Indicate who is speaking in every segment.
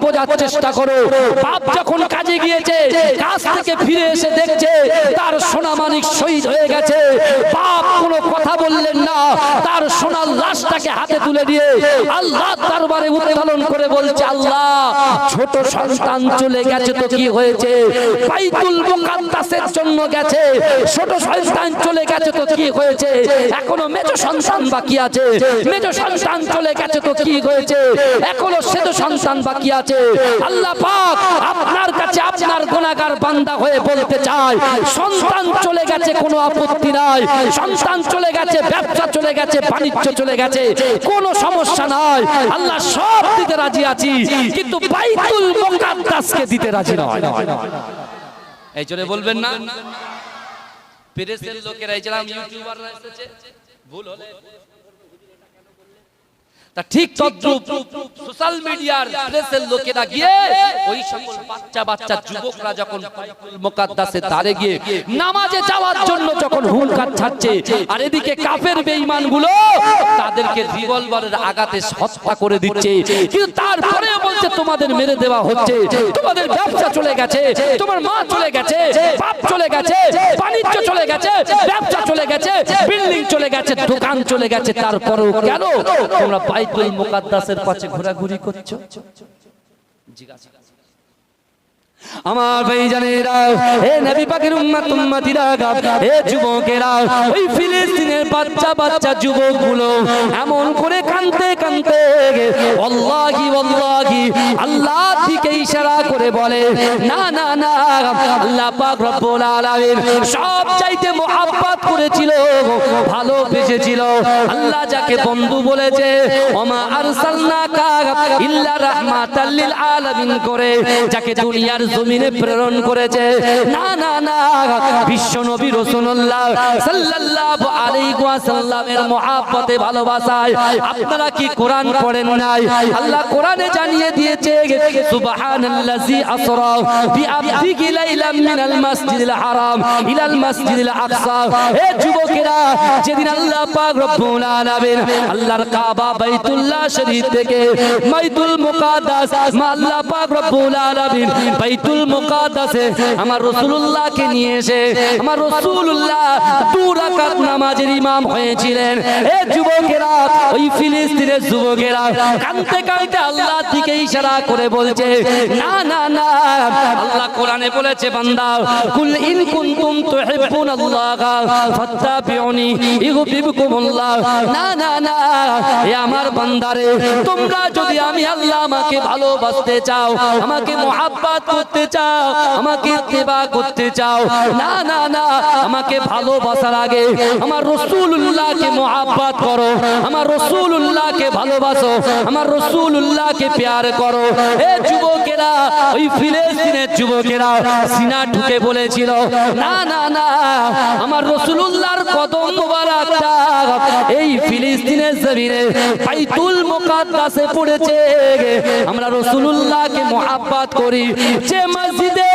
Speaker 1: বোঝার চেষ্টা তার সোনার লাশটাকে হাতে তুলে দিয়ে আল্লাহ দরবারে উত্তোলন করে বলছে, আল্লাহ, ছোট সন্তান চলে গেছে তো কি হয়েছে? জন্য গেছে। ছোট সন্তান চলে গেছে তো কি হয়েছে? এখনও মেজ সন্তান বাকি আছে। মেজ সন্তান চলে গেছে তো কি হয়েছে? এখনও সে তো সন্তান বাকি আছে। আল্লাহ পাক আপনার কাছে আপনার গুনাহগার বান্দা হয়ে বলতে চায় সন্তান চলে গেছে কোনো আপত্তি নাই। সন্তান চলে গেছে ব্যবসা চলে গেছে বাণিজ্য চলে গেছে কোনো সমস্যা নাই। আল্লাহ সব দিতে রাজি আছি কিন্তু বাইতুল মুকাদ্দাসকে দিতে রাজি নয়। এই জন্য বলবেন না? প্রেসের লোকেরা এই যেরকম ইউটিউবাররা এসেছে ভুল হলে ঠিক সোশ্যাল মিডিয়ার লোকেরা গিয়ে ওই সকল বাচ্চা বাচ্চা যুবকরা যখন মুকাদ্দাসে দাঁড়ে গিয়ে নামাজে যাওয়ার জন্য যখন ছাড়ছে, আর এদিকে কাফের তাদেরকে রিভলভারের আঘাতে হত্যা করে দিচ্ছে। কিন্তু তারপরে বলছে, তোমাদের মেরে দেওয়া হচ্ছে। তোমাদের ব্যবসা চলে গেছে। তোমার মা চলে গেছে। বাপ চলে গেছে। বাণিজ্য চলে গেছে। ব্যবসা চলে গেছে। বিল্ডিং চলে গেছে। দোকান চলে গেছে। তারপরেও কেন তোমরা বাইতুল মুকাদ্দাসের পাশে ঘোরাঘুরি করছ? জিজ্ঞাসা আমার ভাই জানেরা হে নবী পাকের উম্মত, উম্মতিরা হে যুবকেরা, ওই ফিলিস্তিনের বাচ্চা বাচ্চা যুবকগুলো এমন করে কানতে কানতে আল্লাহি আল্লাহি, আল্লাহ দিকে ইশারা করে বলে, না না না, আল্লাহ পাক রব্বুল আলামিন সব চাইতে মোহাব্বত করেছিল ভালোবেসেছিল। আল্লাহ যাকে বন্ধু বলেছে, ওমা আরসালনাকা ইল্লা রাহমাতাল লিল আলামিন করে, যাকে দুনিয়ার জমিনে প্রেরণ করেছে। না না না বিশ্ব নবী রাসূলুল্লাহ সাল্লাল্লাহু আলাইহি ওয়াসাল্লামের মহব্বতে ভালোবাসায় আপনারা কি কোরআন পড়েন নাই? আল্লাহ কোরআনে জানিয়ে দিয়েছে সুবহানাল্লাযী আসরা বিআবদিহি লাইলাম মিনাল মাসজিদিল হারাম ইলাল মাসজিদিল আকসা। হে যুবকেরা যেদিন আল্লাহ পাক রব্বুল আলামিন আল্লাহর কাবা বাইতুল্লাহ শরীফ থেকে বাইতুল মুকাদ্দাস মা আল্লাহ পাক রব্বুল আলামিন বাইতুল মুকাদ্দাসে আমার রাসূলুল্লাহকে নিয়ে এসে আমার রাসূলুল্লাহ দু রাকাত নামাজের ইমাম হয়েছিলেন। এ যুবকেরা ওই ফিলিস্তিনের যুবকেরা কাঁদতে কাঁদতে আল্লাহ দিকে ইশারা করে বলছে না না না আল্লাহ কোরআনে বলেছে বান্দা কুল ইন কুনতুম তুহিব্বুন আল্লাহ ফাত্তাবিউনি ইউহিব্বুকুমুল্লাহ। না না না এ আমার বান্দারে তোমরা যদি আমি আল্লাহ আমাকে ভালোবাসতে চাও আমাকে মোহাব্বত করতে চাও, আমাকে ইত্তেবা করতে চাও। না না না, আমাকে ভালোবাসার আগে আমার রসুল্লাহকে মোহাব্বত করো, আমার রসুল্লাহকে ভালোবাসো, আমার রসুল্লাহকে প্যার করো। এ যুবকেরা, ওই ফিলিস্তিনের যুবকেরা, সিনা ঢুকে বলেছিল, না না না, আমার রসুল্লাহর কদম মোবারকটা এই ফিলিস্তিনের জমিনে বাইতুল মুকাদ্দাসে পড়েছে। আমরা রসুল্লাহকে মোহাব্বত করি। যে মসজিদে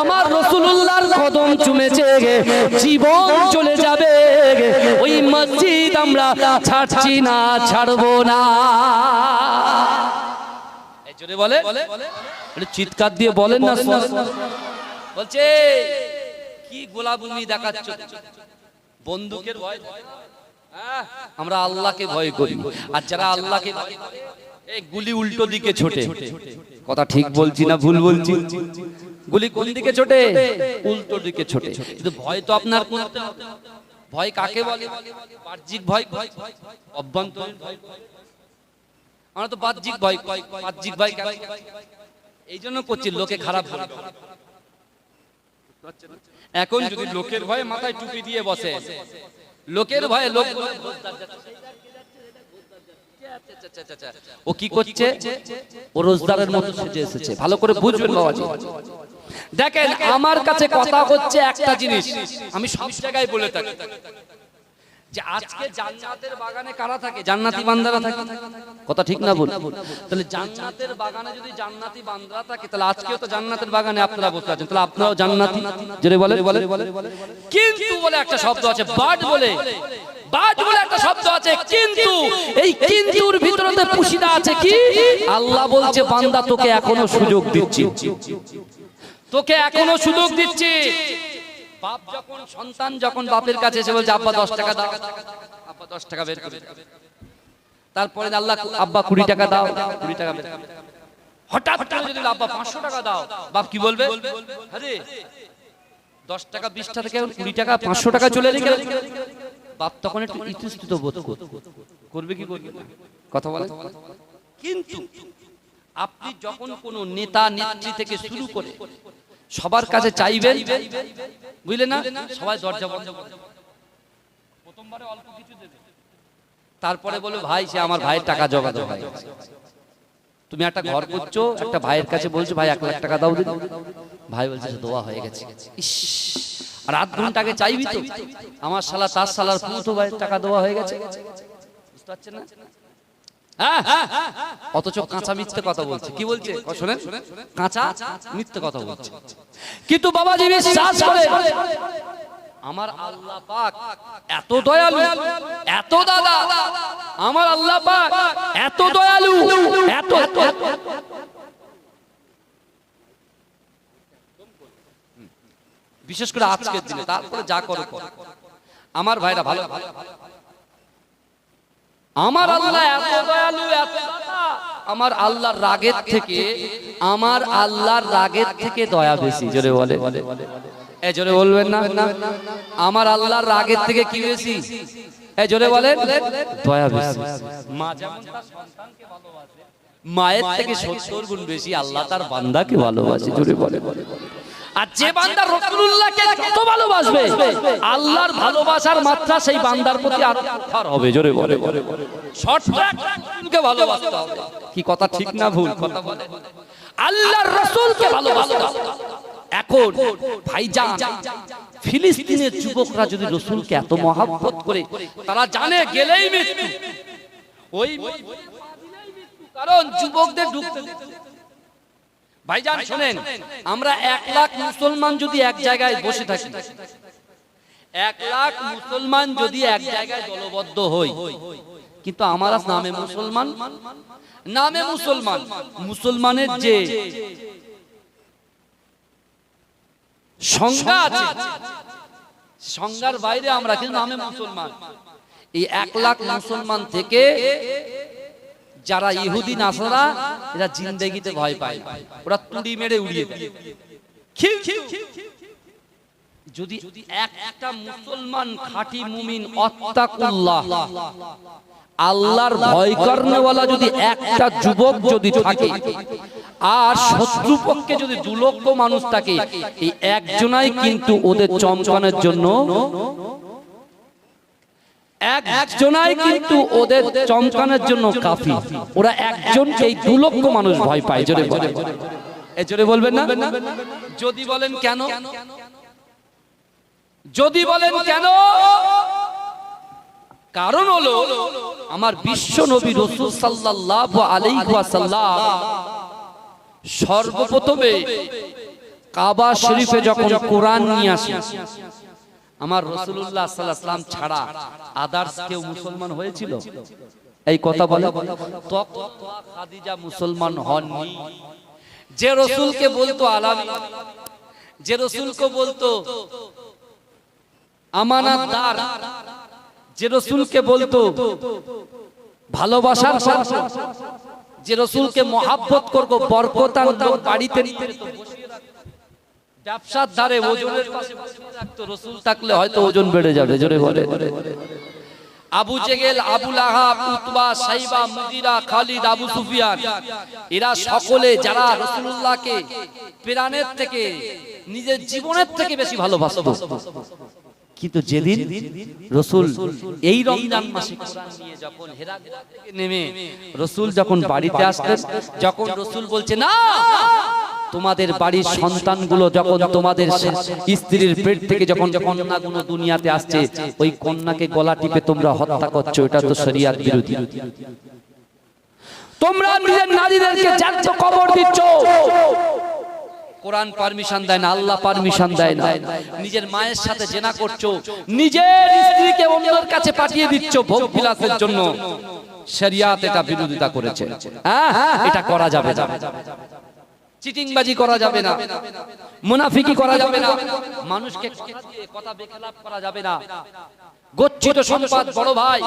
Speaker 1: আমার রসুল্লাহর কদম চুমেছে জীবন চলে যাবে। ওই মসজিদ আমরা ছাড়ছি না ছাড়বো না। এই জোরে বলে। চিৎকার দিয়ে বলেন না বলছে কি গোলাগুলি দেখাচ্ছ? বন্দুকের ভয়? আমরা আল্লাহকে ভয় করি। আর যারা আল্লাহকে এই গুলি উল্টো দিকে ছোটে। কথা ঠিক বলছি না ভুল বলছি। গুলি কোন দিকে ছোটে? উল্টো দিকে ছোটে। কিন্তু ভয় তো আপনার করতে ভয় কাকে বলে? বাহ্যিক ভয় অভ্যন্তরীণ ভয়। আমরা তো বাহ্যিক ভয় বাহ্যিক ভয়? এই জন্য করছি লোকে খারাপ ভাবে এখন যদি লোকের ভয়ে মাথায় টুপি দিয়ে বসে লোকের ভয়ে লোক ও কি করছে ও রোজদারের মতো সেজে এসেছে ভালো করে বুঝবেন বাবাজি দেখেন আমার কাছে কথা হচ্ছে একটা জিনিস আমি সব জায়গায় বলে থাকি জান্নাতি বান্দারা থাকে কথা ঠিক না তাহলে থাকে তাহলে তো জান্নাতের বাগানে আপনারা তাহলে আপনারাও জান্নাতি কিন্তু বলে একটা শব্দ আছে বাট বলে বাজ বলে একটা শব্দ আছে কিন্তু। এই কিন্তুর ভিতরে পুশিদা আছে কি? আল্লাহ বলছে বান্দা তোকে এখনও সুযোগ দিচ্ছি। তোকে এখনও সুযোগ দিচ্ছি। বাপ যখন সন্তান যখন বাপের কাছে এসে বলছে আব্বা দশ টাকা দাও। আব্বা দশ টাকা বের করে তারপরে আল্লাহ আব্বা কুড়ি টাকা দাও। কুড়ি টাকা বের। হঠাৎ করে যদি আব্বা পাঁচশো টাকা দাও। বাপ কি বলবে? আরে দশ টাকা বিশ টাকা থেকে কুড়ি টাকা পাঁচশো টাকা চলে গেল বাপ তখন একটু ইতস্তত বোধ করবে। করবে কি করবে কথা বলে? কিন্তু আপনি যখন কোনো নেতা নেত্রী থেকে শুরু করে সবার কাছে চাইবেন বুঝলেন না? সবাই দরজা বন্ধ প্রথমবারে অল্প কিছু দেবে। তারপরে বলো ভাই সে আমার ভাইয়ের টাকা জগা গেছে। তুমি একটা ঘর করছ একটা ভাইয়ের কাছে বলছো ভাই এক লাখ টাকা দাও দিন। ভাই বলছে দোয়া হয়ে গেছে। ইস, আর আধ ঘণ্টা আগে চাইবি তো? আমার শালা তার শালার পুতো ভাইয়ের টাকা দেওয়া হয়ে গেছে। বুঝতে পারছেন না? হ্যাঁ, অথচ কাঁচা মিথ্যে কথা বলছে। কি বলছে? শোনেন। কাঁচা মিথ্যে কথা বলছে। কিন্তু বাবাজি বিশ্বাস করে আমার আল্লাহ পাক এত দয়ালু, এত দাদা, আমার আল্লাহ পাক এত দয়ালু, এত বিশেষ করে আজকের দিনে, তারপরে যা করো করো। আমার ভাইরা ভালো আমার আল্লাহ এত দয়ালু, এত আমার আল্লাহর রাগের থেকে, আমার আল্লাহর রাগের থেকে দয়া বেশি, জোরে বলে এ জোরে বলবেন না। আমার আল্লাহর রাগের থেকে কি বেশি? এ জোরে বলেন। দয়া বেশি। মা যেমন তার সন্তানকে ভালোবাসে, মায়ের থেকে সত্তর গুণ বেশি আল্লাহ তার বান্দাকে ভালোবাসে, জোরে বলে আর যে বান্দা রসুল্লাহকে যত ভালোবাসবে, আল্লাহর ভালোবাসার মাত্রা সেই বান্দার প্রতি আরও প্রখর হবে, জোরে বলে শর্টকে ভালোবাসতে হবে। কি কথা ঠিক না ভুল? কথা বলে আল্লাহর রসুলকে ভালোবাসতে হবে। এখন ভাইজান ফিলিস্তিনের যুবকরা যদি রসুলকে এত মহাব্বত করে তারা জানে গেলেই মৃত্যু। ওই কারণ যুবকদের ঢুকতে ভাইজান শুনেন আমরা এক লাখ মুসলমান যদি এক জায়গায় বসে থাকি। এক লাখ মুসলমান যদি এক জায়গায় দলবদ্ধ হই। কিন্তু আমার নামে মুসলমান? নামে মুসলমান। মুসলমানের যে সংজ্ঞা আছে। সংজ্ঞার বাইরে আমরা কিন্তু নামে মুসলমান। এই এক লাখ মুসলমান থেকে যারা ইহুদি নাসারা এরা জিন্দেগিতে ভয় পায়। ওরা তুড়ি মেরে উড়িয়ে দেয়। যদি একটা মুসলমান খাঁটি মুমিন অত্তাকুল্লাহ। আল্লাহর ভয় করনেওয়ালা যদি একটা যুবক যদি থাকে আর শত্রুপক্ষে যদি দু লক্ষ মানুষ থাকে এই একজনাই কিন্তু ওদের চমকানোর জন্য একজনাই কিন্তু ওদের চমকানোর জন্য কাফি। ওরা একজনকে এই দু লক্ষ মানুষ ভয় পায়। জোরে জোরে বলবেন না? যদি বলেন কেন? যদি বলেন কেন? কারণ হলো আমার বিশ্ব নবী রসুল সাল্লাল্লাহু আলাইহি ওয়াসাল্লাম সর্বপ্রথমে কাবা শরীফে যখন কোরআন নিয়ে আসে আমার রসুল্লাহ সাল্লাম ছাড়া আদার্স কেউ মুসলমান হয়েছিল? এই কথা বলে খাদিজা মুসলমান হননি। যে রসুলকে বলতো আলামী, যে রসুলকে বলতো আমানাতদার যে রসুলকে বলতো ভালোবাসার যে রসুলকে মহাব্বত করব বরকতার লোক বাড়িতে। ব্যবসার ধারে ওজনের পাশে রাখতো। রসুল থাকলে হয়তো ওজন বেড়ে যাবে জোরে বলে। আবু জেগেল আবু লাহাব উতবা সাইবা মুদিরা খালিদ আবু সুফিয়ান। এরা সকলে যারা রসুল্লাহকে প্রাণের থেকে নিজের জীবনের থেকে বেশি ভালোবাসতো। কিন্তু যেদিন রসুল এই রমজান মাসে যখন নেমে রসুল যখন বাড়িতে আসলেন যখন রসুল বলছে, না, তোমাদের বাড়ির সন্তানগুলো যখন তোমাদের স্ত্রীর পেট থেকে যখন কন্যাগুলো দুনিয়াতে আসছে, ওই কন্যাকে গলা টিপে তোমরা হত্যা করছ, এটা তো শরিয়াত বিরোধী। তোমরা নিজের নারীদেরকে যাচ্ছ কবর দিচ্ছ। কোরআন পারমিশন দেয় না, আল্লাহ পারমিশন দেয় না। নিজের মায়ের সাথে জেনা করছ, নিজের স্ত্রীকে অন্যের কাছে পাঠিয়ে দিচ্ছ ভোগ বিলাসের জন্য। শরিয়াত এটা বিরোধিতা করেছে। হ্যাঁ এটা করা যাবে না। চিটিংবাজি করা যাবে না। মুনাফিকি করা যাবে না। মানুষকে কথা বেখেলাপ করা যাবে না। গচ্ছিত সম্পদ, বড় ভাই,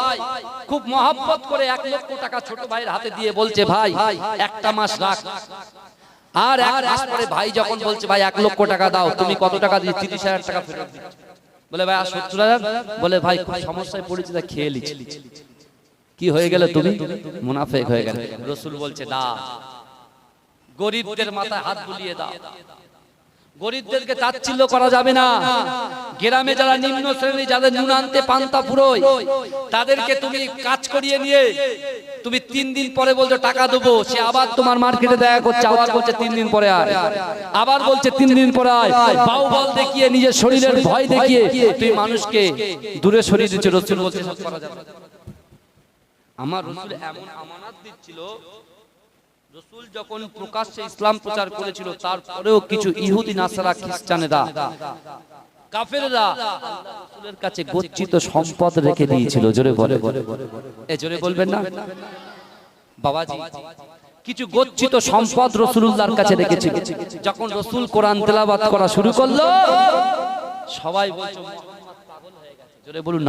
Speaker 1: খুব মহাব্বত করে এক লক্ষ টাকা ছোট ভাইয়ের হাতে দিয়ে বলছে, ভাই, একটা মাস রাখ। আর এক মাস পরে ভাই যখন বলছে ভাই এক লক্ষ টাকা দাও তুমি কত টাকা দিয়ে তিরিশ হাজার টাকা ফেরত দিচ্ছ। বলে ভাই আর সত্তর হাজার? বলে ভাই খুব সমস্যায় পড়েছি তা খেয়ে লিছি। কি হয়ে গেলে তুমি? মুনাফেক হয়ে গেলে। রসুল বলছে না গরিবদের মাথায় হাত বুলিয়ে দাও। গরিবদেরকে তাচ্ছিল্য করা যাবে না। গ্রামে যারা নিম্ন শ্রেণি যাদের নুন আনতে পান্তা ফুরোয়, তাদেরকে তুমি কাজ করিয়ে নিয়ে তুমি তিন দিন পরে বলছো, টাকা দেবো। সে আবার তোমার মার্কেটে দেখা করছে, আবার বলছে, তিন দিন পরে আয়। আবার বলছে, তিন দিন পরে আয়। বাউ বল দেখিয়ে, নিজের শরীরের ভয় দেখিয়ে তুই মানুষকে দূরে সরিয়ে দিচ্ছে। রসুল বলছে। আমার রসুল এমন আমানত দিচ্ছিল রসুল যখন প্রকাশ্যে ইসলাম প্রচার করেছিল, তারপরেও কিছু ইহুদি, নাসারা, খ্রিস্টানেরা গচ্ছিত সম্পদ কিছু রেখেছিল। যখন রসুল কোরআন তেলাবাত করা শুরু করল, সবাই বলছে। জোরে বলুন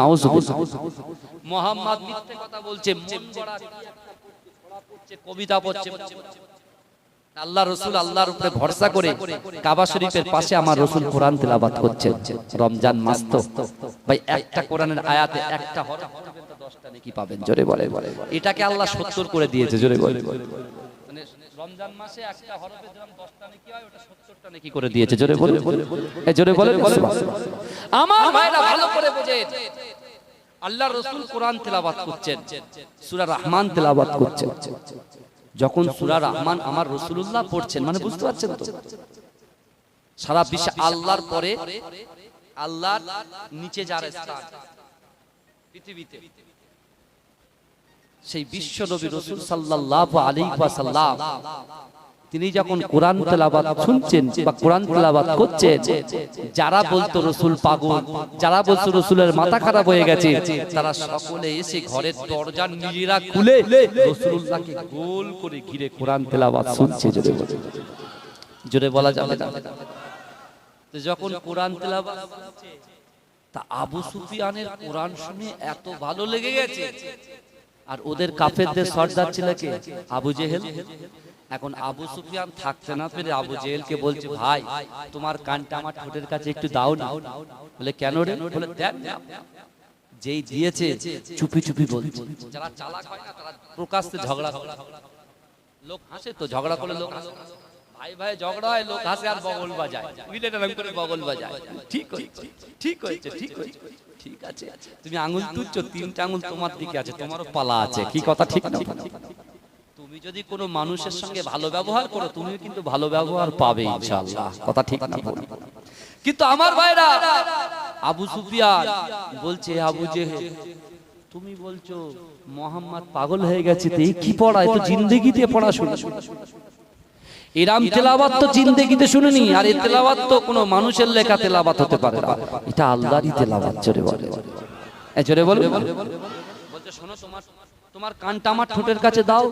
Speaker 1: মোহাম্মদ কথা বলছে কি একটা করছে, ছড়া পড়ছে, কবিতা পড়ছে আল্লাহ রসুল আল্লাহর উপরে ভরসা করে কাবা শরীফের পাশে আমার রসুল কোরআন তেলাবাত করছে রমজান মাস তো ভাই একটা কোরআনের আয়াতে একটা দশটা নাকি পাবেন জোরে বলে বলে এটাকে আল্লাহ সত্তর করে দিয়েছে জোরে বলে মানে রমজান মাসে একটা হরফে যেরকম দশটা নাকি হয় ওটা সত্তরটা নাকি করে দিয়েছে জোরে বলে জোরে বলে আমার ভাইরা ভালো করে বোঝেন আল্লাহ রসুল কোরআন তেলাবাত করছেন। সূরা রহমান তেলাবাত করছেন। যখন সুরা রহমান আমার রসুলুল্লাহ পড়ছেন মানে বুঝতে পারছেন তো? সারা বিশ্বে আল্লাহর পরে আল্লাহর নিচে যার স্থান। পৃথিবীতে। সেই বিশ্ব নবী রসুল সাল্লাল্লাহু আলাইহি ওয়াসাল্লাম। তিনি যখন কোরআন তেলাবাত শুনছেন বা কোরআন তেলাবাত করছেন, যারা বলতো রসুল পাগল, যারা বলতো রসুলের মাথা খারাপ হয়ে গেছে, তারা সকলে এসে ঘরের দরজা নিজেরা খুলে রসুল্লাহকে গোল করে ঘিরে কোরআন তেলাবাত শুনছে, জোরে জোরে বলা যাবে যখন কোরআন তেলাবাত তা আবু সুফিয়ানের কোরআন শুনে এত ভালো লেগে গেছে। আর ওদের কাফেরদের সর্দার ছিল কে? আবু জেহেল। এখন আবু সুফিয়ান থাকতে না পেরে আবু জেহেলকে বলছে ভাই তোমার কানটা আমার ঠোঁটের কাছে একটু দাও না। বলে কেন রে? বলে দেখ যেই দিয়েছে চুপি চুপি বলছে। যারা চালাক হয় না তারা প্রকাশ্যে ঝগড়া করে। লোক হাসে তো ঝগড়া করলে লোক হাসে। ভাই ভাই ঝগড়া হয় লোক হাসে আর বগল বাজায়। বুঝলেন এরকম করে বগল বাজায়। ঠিক হয়েছে ঠিক হয়েছে ঠিক হয়েছে ঠিক আছে। তুমি আঙুল তুলছ তিনটা আঙুল তোমার দিকে আছে তোমারও পালা আছে। কি কথা ঠিক না? তুমি যদি কোনো মানুষের সঙ্গে ভালো ব্যবহার করো তুমি কিন্তু ভালো ব্যবহার পাবে, ইনশাআল্লাহ। কথা ঠিক না কিন্তু আমার ভাইরা, আবু সুফিয়ান বলছে আবু জেহেল, তুমি বলছো, মোহাম্মদ পাগল হয়ে গেছে এই কি পড়া? এ তো জিন্দেগিতে পড়াশোনা। এরাম তেলাওয়াত তো জিন্দেগিতে শুনিনি, আর এই তেলাওয়াত তো কোনো মানুষের লেখা তেলাওয়াত হতে পারে না। এটা আল্লাহরই তেলাওয়াত, জোরে বলে। জোরে বলে। বলছে, শোনো, তোমার তোমার কানটা আমার ঠোঁটের কাছে দাও।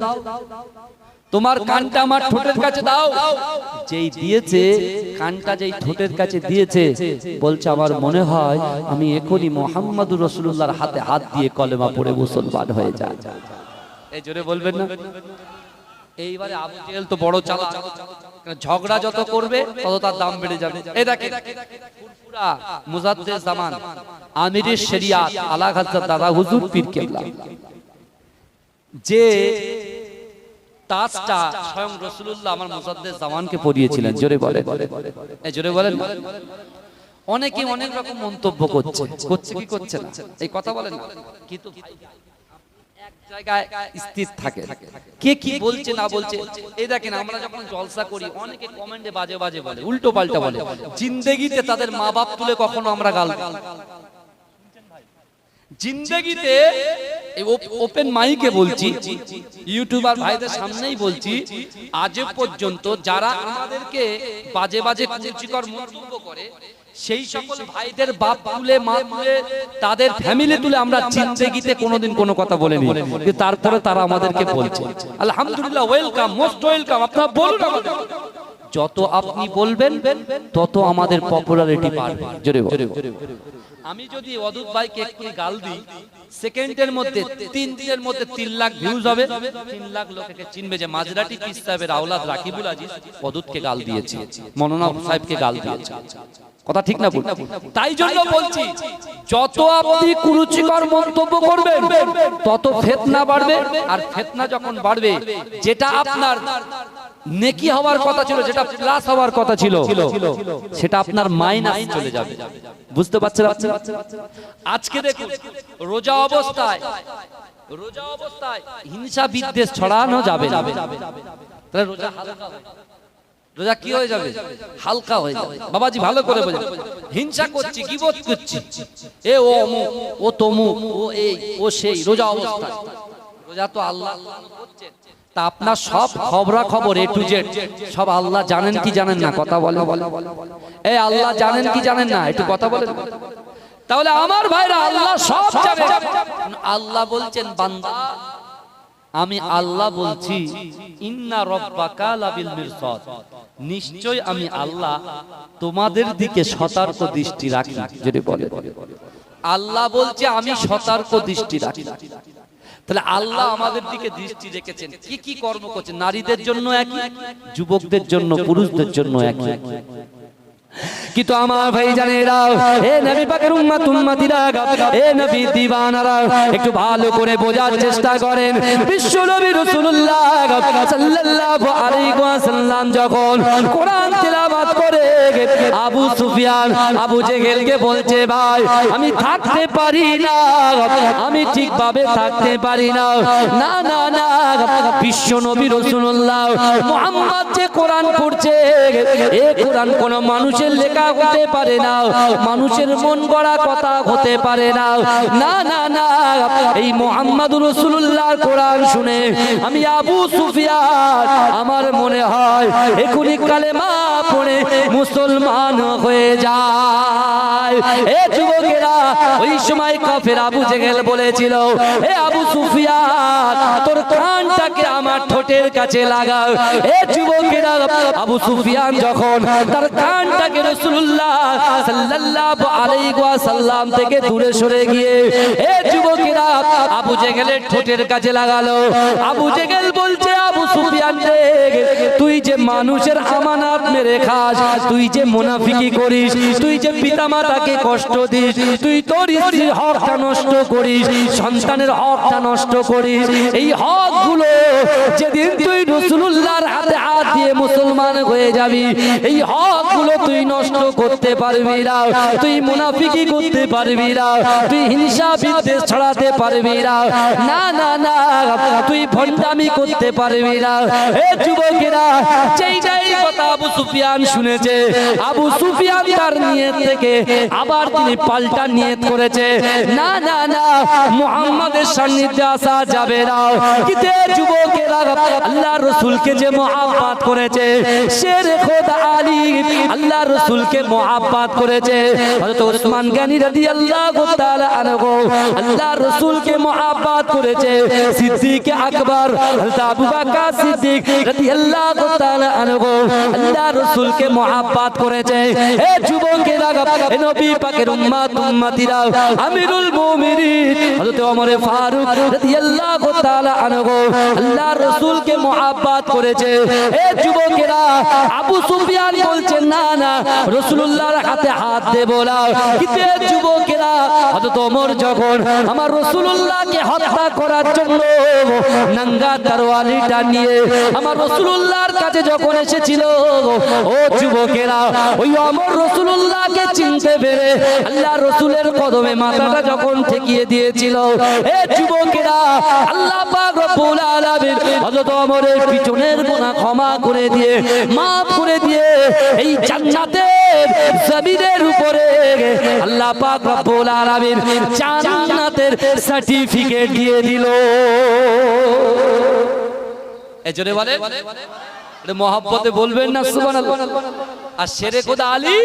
Speaker 1: তোমার কানটা আমার ঠোঁটের কাছে দাও। যেই দিয়েছে কানটা যেই ঠোঁটের কাছে দিয়েছে বলছে আমার মনে হয় আমি এখনই মোহাম্মদুর রসুল্লাহর হাতে হাত দিয়ে কলেমা পড়ে মুসলমান হয়ে যায় এই জোরে বলবেন না? এইবারে আবু জেহেল তো বড় চালা ঝগড়া যত করবে তত তার দাম বেড়ে যাবে। এই দেখে ফুরফুরা মুজাদ্দেদ জামান আমিরের শরিয়াত আলা দাদা হুজুর পীর কেবলা। যে তাজটা স্বয়ং রসুল্লাহ আমার মুজাদ্দেদ জামানকে পরিয়েছিলেন। জোরে বলে জোরে বলেন। অনেকে অনেক রকম মন্তব্য করছে। করছে কি করছে এই কথা বলেন কিন্তু এক জায়গায় স্থির থাকে। কে কি বলছে না বলছে, এই দেখেন আমরা যখন জলসা করি, অনেকে কমেন্টে বাজে বাজে বলে, উল্টো পাল্টা বলে। জিন্দেগিতে তাদের মা বাপ তুলে কখনো আমরা গাল জিন্দগিতে ওপেন মাইকে বলছি ইউটিউবার ভাইদের সামনেই বলছি আজ পর্যন্ত যারা আমাদেরকে বাজে বাজে কুরুচিকর মন্তব্য করে সেই সকল ভাইদের বাপ তুলে মা তুলে তাদের ফ্যামিলি তুলে আমরা জিন্দগিতে কোনোদিন কোনো কথা বলিনি। তারপরে তারা আমাদেরকে বলছে। আলহামদুলিল্লাহ ওয়েলকাম মোস্ট ওয়েলকাম আপনারা বলুন আমাদের। যত আপনি বলবেন তত আমাদের পপুলারিটি বাড়বে। জোরে আমি যদি অদূত ভাইকে একটু গাল দিই সেকেন্ডের মধ্যে তিন দিনের মধ্যে তিন লাখ ভিউজ হবে তিন লাখ লোকেকে চিনবে যে মাঝরাটি পিস সাহেবের আওলাদ রাকিবুল আজিজ অদূতকে গাল দিয়েছে মনোনব সাহেবকে গাল দিয়েছে। কথা ঠিক না? তাই জন্য বলছি যত আপনি কুরুচিকর মন্তব্য করবেন তত ফেতনা বাড়বে আর ফেতনা যখন বাড়বে যেটা আপনার নেকি হওয়ার কথা ছিল, যেটা প্লাস হওয়ার কথা ছিল, সেটা আপনার মাইনাস চলে যাবে। বুঝতে পারছেন? আজকে দেখুন, রোজা অবস্থায় রোজা অবস্থায় হিংসা বিদ্বেষ ছড়ানো যাবে তাহলে রোজা হালকা। রোজা কি হয়ে যাবে? হালকা হয়ে যাবে। বাবাজি, ভালো করে বোঝেন। হিংসা করছি বোধ করছি। এ ও অমুক ও তমুক ও এই, ও সেই, রোজা অবস্থায়। রোজা তো আল্লাহ করছেন। তা আপনার সব খবরা খবর এ টু জেড সব আল্লাহ জানেন কি জানেন না? কথা বলে। এ আল্লাহ জানেন কি জানেন না? একটু কথা বলে তাহলে আমার ভাইরা আল্লাহ সব আল্লাহ বলছেন, বান্দা, আমি আল্লাহ বলছি, ইন্না রব্বাকা লাবিল মিরসাদ। নিশ্চয় আমি আল্লাহ তোমাদের দিকে সতর্ক দৃষ্টি রাখি। যদি বলে আল্লাহ বলছে, আমি সতর্ক দৃষ্টি রাখি। তাহলে আল্লাহ আমাদের দিকে দৃষ্টি রেখেছেন। কি কি কর্ম করছেন? নারীদের জন্য একই যুবকদের জন্য পুরুষদের জন্য একই। কিন্তু আমার ভাই জানেরা এ নবী পাকের উম্মত, উম্মতিরা, এ নবী দিবানারা, একটু ভালো করে বোঝার চেষ্টা করেন। বিশ্ব নবী রাসূলুল্লাহ সাল্লাল্লাহু আলাইহি ওয়াসাল্লাম যখন কোরআন তেলাওয়াত করে, আবু সুফিয়ান, আবু জেহেলকে বলছে, ভাই, আমি থাকতে পারি না, আমি ঠিকভাবে থাকতে পারি না। না না না বিশ্ব নবী রাসূলুল্লাহ মুহাম্মদ যে কোরআন পড়ছে, এ কোরআন কোন মানুষের লেখা হতে পারে না। মানুষের মন গড়া কথা হতে পারে না। না না না, এই মোহাম্মদুর রসুল্লাহর কোরআন শুনে আমি আবু সুফিয়ান, আমার মনে হয় এখনই কালেমা পড়ে মুসলমান হয়ে যায়। এ যুবকেরা, ওই সময় কাফের আবু জেহেল বলেছিল, এ আবু সুফিয়ান, তোর কানটাকে আমার ঠোঁটের কাছে লাগাও। এ যুবকেরা, আবু সুফিয়ান যখন তার কানটাকে রাসূলুল্লাহ সাল্লাল্লাহু আলাইহি ওয়াসাল্লাম থেকে দূরে সরে গিয়ে, এ যুবকেরা, আবু জেহেলের ঠোঁটের কাছে লাগালো। আবু জেহেল বলছে সুফিয়ান রে তুই যে মানুষের আমানত মেরে খাস, তুই যে মুনাফিকি করিস, তুই যে পিতামাতাকে কষ্ট দিস, তুই তোর স্ত্রীর হকটা নষ্ট করিস, সন্তানের হকটা নষ্ট করিস। এই হকগুলো যেদিন তুই হাতে হাত দিয়ে মুসলমান হয়ে যাবি, এই হকগুলো তুই নষ্ট করতে পারবি না, তুই মুনাফিকি করতে পারবি না, তুই হিংসা বিদ্বেষ ছড়াতে পারবি না। না না না, তুই ভণ্ডামি করতে পারবি না। এ যুবকেরা যেইটাই কথা আবু সুফিয়ান শুনেছে আবু সুফিয়ান তার নিয়ত থেকে আবার তিনি পাল্টা নিয়ত করেছে। না না না মুহাম্মাদের সান্নিধ্যে আসা যাবে না। কিন্তু এ যুবকেরা আল্লাহ রসুলকে যে মহাব্বাত করেছে শের খোদা আলী আল্লাহ রসুলকে মহাব্বাত করেছে। হযরত ওসমান গানি রাদিয়াল্লাহু তাআলা আনহু আল্লাহ রসুলকে মহাব্বাত করেছে। সিদ্দিক আকবর হযরত আবু বকর সিদ্দিক রাদিয়াল্লাহু তাআলা আনহু আল্লাহ রাসূলকে মহাব্বাত করেছে। যুবকেরা এ নবী পাকের উম্মত, উম্মতিরা, আমিরুল মুমিনিন। হযরত ওমর ফারুক রাদিয়াল্লাহু তাআলা আনহু রসুলকে করেছে। এ যুবকেরা, আবু সুফিয়ান না না, রাসূলুল্লাহর হাতে হাত দেব না। কিন্তু এ যুবকেরা, হযরত ওমর যখন আমার রাসূলুল্লাহকে হত্যা করার জন্য নাঙ্গা তরওয়ালিটা নিয়ে আমার রাসূলুল্লাহর কাছে যখন এসেছিল, ও যুবকেরা, ওই অমর রাসূলুল্লাহকে চিনতে পেরে আল্লাহ রাসূলের কদমে মাথাটা যখন ঠেকিয়ে দিয়েছিল, এ যুবকেরা, আল্লাহ রব্বুল আলামিন হযরত ওমরের পিছনের গুনাহ ক্ষমা করে দিয়ে maaf করে দিয়ে এই জান্নাতে জমিনের উপরে আল্লাহ পাক রব্বুল আলামিন জান্নাতের সার্টিফিকেট দিয়ে দিল। মহাব্বতে বলবেন না, সুবহানাল্লাহ? আর শেরে খোদা আলী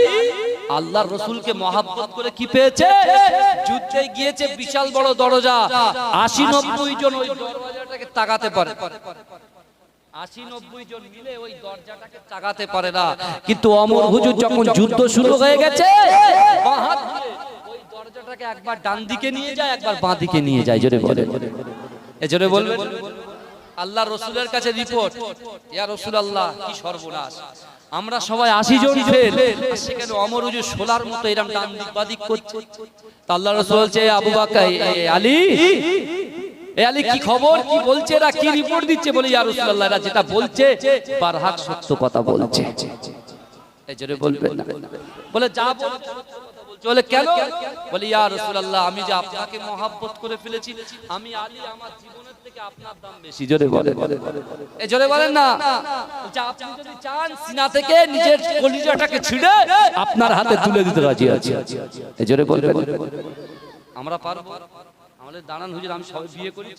Speaker 1: আল্লাহর রসুলকে মহাব্বত করে কি পেয়েছে? যুদ্ধে গিয়েছে বিশাল বড় দরজা। আশি নব্বই জন ওই দরজাটাকে তাকাতে পারে। আশি নব্বই জন মিলে ওই দরজাটাকে তাকাতে পারে না। কিন্তু অমর হুজুর যখন যুদ্ধ শুরু হয়ে গেছে ওই দরজাটাকে একবার ডান দিকে নিয়ে যায় একবার বাঁ দিকে নিয়ে যায় জোরে বলে। এ বলবেন আল্লাহ রসুলের কাছে রিপোর্ট। ইয়া রসুল আল্লাহ কি সর্বনাশ। আমরা সবাই আশি জন ফেল সেখানে অমর উজু সোলার মতো এরকম ডান দিক বাদিক করছে। তা আল্লাহ রসুল বলছে আবু বাক্কা আলী এ আলী কি খবর? কি বলছে এরা? কি রিপোর্ট দিচ্ছে? বলে ইয়া রাসূলুল্লাহ এরা যেটা বলছে বারহাক সত্য কথা বলছে। এই বলবেন না। বলে যা। বলে কেন? বলে ইয়া রাসূলুল্লাহ আমি যে আপনাকে মহাব্বত করে ফেলেছি আমি আলী আমার জীবনের থেকে আপনার দাম বেশি জোরে বলে এই জোরে বলেন না। আপনি যদি চান সিনা থেকে নিজের কলিজাটাকে ছিঁড়ে আপনার হাতে তুলে দিতে রাজি আছি। এই জোরে বলবেন আমরা পারব। আমাদের দাঁড়ান হুজুর আমি সবাই বিয়ে করি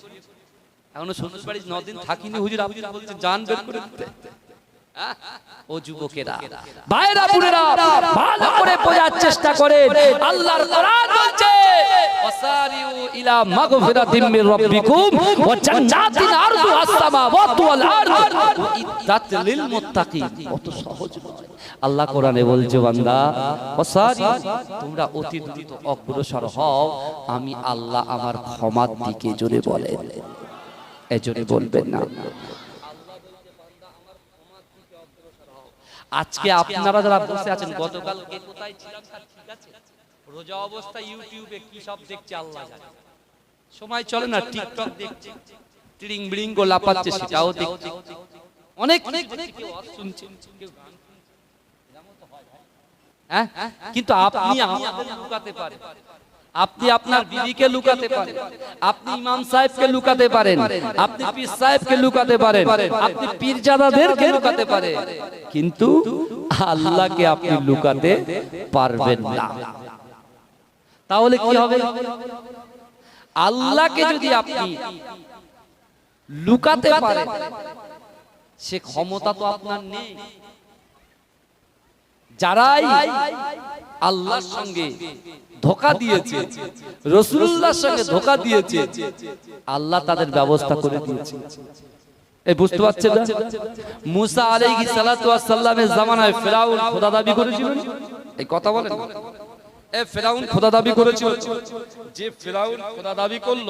Speaker 1: এখনও শ্বশুর বাড়ি দিন থাকিনি হুজুর আপনি বলছেন জান বের করে দিতে? ও যুবকেরা ভাইরা বোনেরা ভালো করে বোঝার চেষ্টা আল্লাহর কোরআন বলছে ওয়াসারিউ ইলা মাগফিরাতিম মির রাব্বিকুম ওয়া জান্নাতিন আরদুহা আস-সামাওয়াতু ওয়াল আরদ ইদ্দাত লিল মুত্তাকিন। কত সহজ আল্লাহ কোরআনে বলছে বান্দা তোমরা অতি দ্রুত অগ্রসর হও। আমি আল্লাহ আমার ক্ষমার দিকে জোরে বলেন। এজনে বলবেন না। আজকে আপনারা যারা বসে আছেন, গতকালকে কোথায় ছিলাম তার ঠিক আছে? রোজা অবস্থা ইউটিউবে কি সব দেখছে আল্লাহ জানে। সময় চলে না, টিকটক দেখছে, টিড়িং বিড়িং গো লাপাচ্ছে সেটাও দেখছে। অনেক অনেক কেউ শুনছে, কেউ গান শুনছে। হ্যাঁ? কিন্তু আপনি আমাদের লুকাতে পারেন। আপনি আপনার বিবিকে লুকাতে পারেন। আপনি ইমাম সাহেবকে লুকাতে পারেন। আপনি পীর সাহেবকে লুকাতে পারেন। আপনি পীরজাদাদেরকে লুকাতে পারেন। কিন্তু আল্লাহকে আপনি লুকাতে পারবেন না। তাহলে কি হবে? আল্লাহকে যদি আপনি লুকাতে পারেন সে ক্ষমতা তো আপনার নেই। যারাই আল্লাহর সঙ্গে ধোকা দিয়েছে, রসুল্লাহর সঙ্গে ধোকা দিয়েছে, আল্লাহ তাদের ব্যবস্থা করে দিয়েছে। এই বুঝতে মুসা আলাইহিস সালাতু জামানায় ফেরাউন খোদা দাবি করেছিল? এই কথা বলেন ফেরাউন খোদা দাবি করেছিল? যে ফেরাউন খোদা দাবি করল,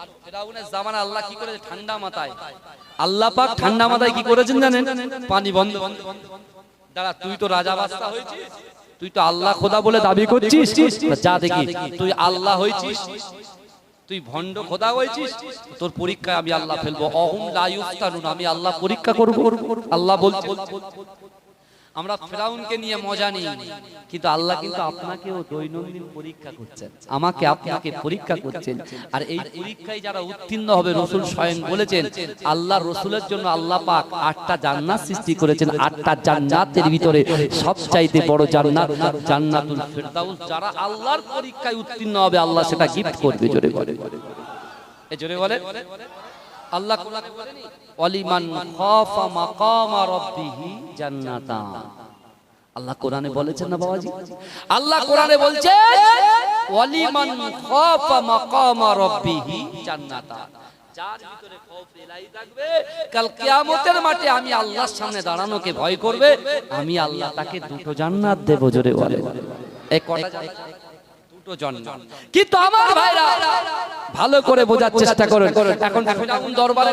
Speaker 1: আর ফেরাউনের জামানা আল্লাহ কি করেছে? ঠান্ডা মাথায়। আল্লাহ পাক ঠান্ডা মাথায় কি করেছেন জানেন? পানি বন্ধ। দাঁড়া, তুই তো রাজা বাস্তা হয়েছিস? তুই তো আল্লাহ, খোদা বলে দাবি করছিস? যা দেখি, তুই আল্লাহ হয়েছিস তুই ভণ্ড খোদা হয়েছিস তোর পরীক্ষায় আমি আল্লাহ ফেলব। অহম লাইফ আমি আল্লাহ পরীক্ষা করব। আল্লাহ বলছে আমরা ফেরাউনকে নিয়ে মজা নিই। কিন্তু আল্লাহ কিন্তু আপনাকেও দৈনন্দিন পরীক্ষা করছেন। আমাকে আপনাকে পরীক্ষা করছেন। আর এই পরীক্ষায় যারা উত্তীর্ণ হবে রসুল স্বয়ং বলেছেন আল্লাহ রসুলের জন্য আল্লাহ পাক আটটা জান্নাত সৃষ্টি করেছেন আটটা জান্নাতের ভিতরে সবচাইতে বড় জান্নাত জান্নাতুল ফেরদাউস। যারা আল্লাহর পরীক্ষায় উত্তীর্ণ হবে আল্লাহ সেটা গিফট করবে জোরে বলে। এ জোরে বলে? আল্লাহ কোরআনে বলেনি জান্নাতান। আল্লাহ কোরআনে বলেছেন না বাবাজি? আল্লাহ কোরআনে বলছে মাঠে আমি আল্লাহর সামনে দাঁড়ানোকে ভয় করবে, আমি আল্লাহ তাকে দুটো জান্নাত দেব জোরে বলে। দুটো জান্নাত। কিন্তু আমার ভাইরা, ভালো করে বোঝার চেষ্টা করুন। এখন ফেরাউন দরবারে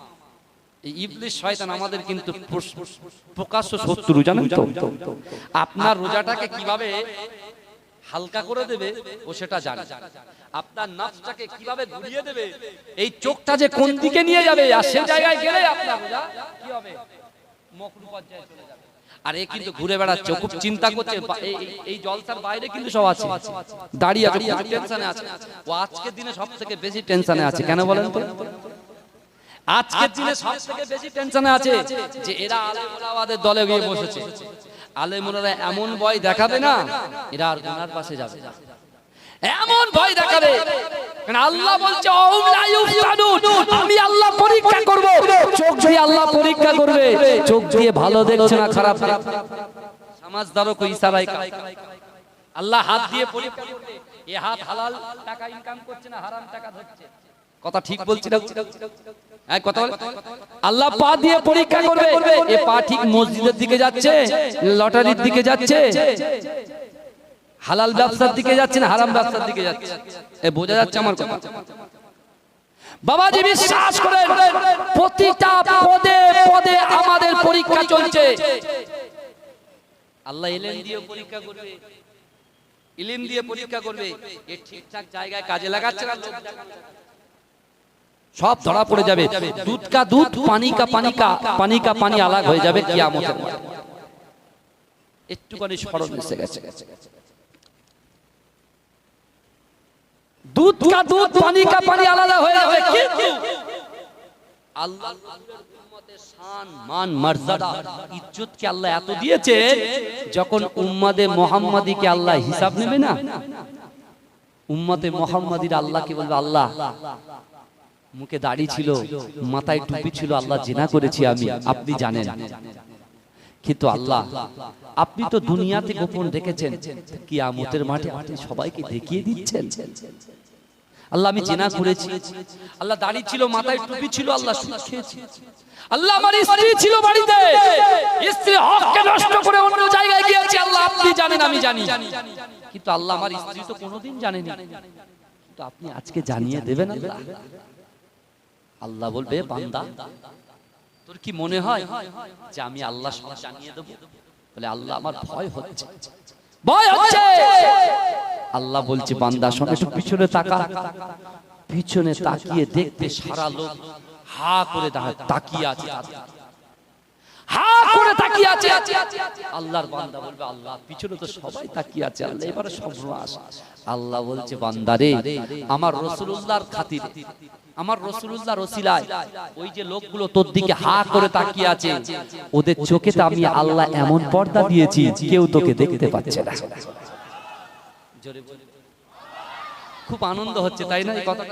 Speaker 1: এই ইবলিস শয়তান আমাদের কিন্তু প্রকাশ্য শত্রু জানেন তো? আপনার রোজাটাকে কীভাবে হালকা করে দেবে ও সেটা জানে। আপনার নাচটাকে কীভাবে ঘুরিয়ে দেবে এই চোখটা যে কোন দিকে নিয়ে যাবে আর সেই জায়গায় গেলে আপনার বোঝা কি হবে? মকরু পর্যায়ে চলে যাবে। আর এ কিন্তু ঘুরে বেড়াচ্ছে খুব চিন্তা করছে এই- জলসার বাইরে কিন্তু সব আছে। দাঁড়িয়ে আছে টেনশনে আছে। ও আজকের দিনে সব থেকে বেশি টেনশনে আছে কেন বলেন তো? আজকের দিনে সব থেকে বেশি টেনশনে আছে যে এরা আলেমুলাবাদের দলে গিয়ে বসেছে। আলেমুলারা এমন ভয় দেখাবে না এরা আর গুনার পাশে যাবে এমন ভয় দেখাবে। আল্লাহ বলছে। আমি আল্লাহ পরীক্ষা করব। চোখ দিয়ে আল্লাহ পরীক্ষা করবে। চোখ দিয়ে ভালো দেখছে না খারাপ দেখছে সমাজদারও কো ইশারায় কাজ। আল্লাহ হাত দিয়ে পরীক্ষা করবে। এ হাত হালাল টাকা ইনকাম করছে না হারাম টাকা ধরছে। কথা ঠিক বলছি না? কথা আল্লাহ পা দিয়ে পরীক্ষা করবে। এ পা ঠিক মসজিদের দিকে যাচ্ছে লটারির দিকে যাচ্ছে। হালাল ব্যবসার দিকে যাচ্ছে না হারাম ব্যবসার দিকে যাচ্ছে। এ বোঝা যাচ্ছে আমার কথা? বাবাজি বিশ্বাস করেন প্রতিটা পদে পদে আমাদের পরীক্ষা চলছে। আল্লাহ এলেন দিয়ে পরীক্ষা করবে। ইলিম দিয়ে পরীক্ষা করবে। এ ঠিকঠাক জায়গায় কাজে লাগাচ্ছে না। সব ধরা পড়ে যাবে। দুধ কা দুধ পানি কা পানি কা পানি কা পানি আলাগ হয়ে যাবে কিয়ামতের একটুখানি স্মরণ এসে গেছে। দুধ কা দুধ পানি কা পানি আলাদা হয়ে যাবে কিন্তু আল্লাহ কে আল্লাহ এত দিয়েছে, যখন উম্মাদে আল্লাহ হিসাব নেবে না মোহাম্মদীর আল্লাহকে বলবে আল্লাহ মুখে দাড়ি ছিল মাথায় টুপি ছিল আল্লাহ জেনা করেছি আমি আপনি জানেন। কিন্তু আল্লাহ আপনি তো দুনিয়াতে গোপন রেখেছেন। কি আমতের মাঠে আপনি সবাইকে দেখিয়ে দিচ্ছেন। আল্লাহ আমি জেনা করেছি। আল্লাহ দাড়ি ছিল মাথায় টুপি ছিল আল্লাহ খেয়েছি আল্লাহ আমার স্ত্রী ছিল বাড়িতে। স্ত্রী হককে নষ্ট করে অন্য জায়গায় গিয়েছে। আল্লাহ আপনি জানেন আমি জানি। কিন্তু আল্লাহ আমার স্ত্রী তো কোনোদিন জানেনি। কিন্তু আপনি আজকে জানিয়ে দেবেন আল্লাহ? আল্লাহ বলবে বান্দা তোর কি মনে হয় যে আমি আল্লাহ সব জানিয়ে দেবো? বলে আল্লাহ আমার ভয় হচ্ছে। ভয় হচ্ছে! আল্লাহ বলছে বান্দা সঙ্গে একটু পিছনে তাকা। পিছনে তাকিয়ে দেখতে সারা লোক হা করে তাকিয়ে আছে। ওদের চোখে তো আমি আল্লাহ এমন পর্দা দিয়েছি, কেউ তোকে দেখতে পাচ্ছে না। খুব আনন্দ হচ্ছে, তাই না কথা?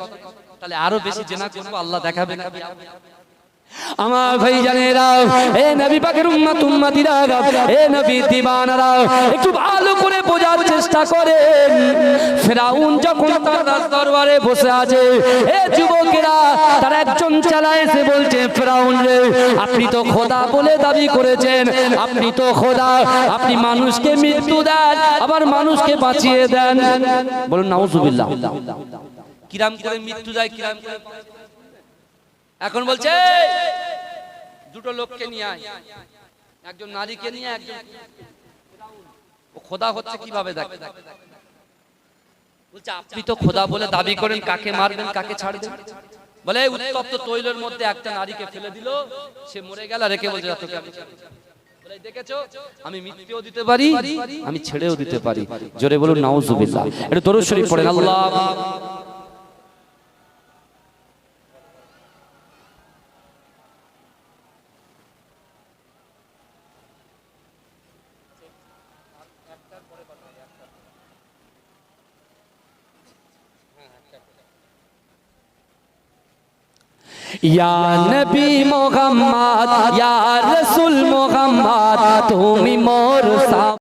Speaker 1: তাহলে আরও বেশি জেনা করব, আল্লাহ দেখাবে না। আমার ভাই জানেরা এ নবী পাকের উম্মত, উম্মতিরা এ নবী দিবানারা একটু ভালো করে বোঝার চেষ্টা করেন। ফেরাউন যখন তার দরবারে বসে আছে, এ যুবকেরা, তার একজন চালায় এসে বলছে, ফেরাউন রে, আপনি তো খোদা বলে দাবি করেছেন, আপনি তো খোদা, আপনি মানুষকে মৃত্যু দেন, আবার মানুষকে বাঁচিয়ে দেন। বলুন, নাউজুবিল্লাহ। কিরাম করে মৃত্যু যায় কিরাম করে এখন বলছে দুটো লোককে নিয়ে আয়। একজন নারীকে নিয়ে একজন ও খোদা হচ্ছে কীভাবে দেখ? বলছে আপনি তো খোদা বলে দাবি করেন কাকে মারবেন কাকে ছাড়বেন? বলে উত্তপ্ত তৈলের মধ্যে একটা নারীকে ফেলে দিল সে মরে গেল আর রেখে বলছে তোকে আমি দেখেছ? আমি দিতে পারি আমি ছেড়েও দিতে পারি। জোরে বলুন নাউজুবিল্লাহ। এটা দরুদ শরীফ পড়েন আল্লাহ ইয়া নবী মোহাম্মদ ইয়া রাসূল মোহাম্মদ তুমি মোর সা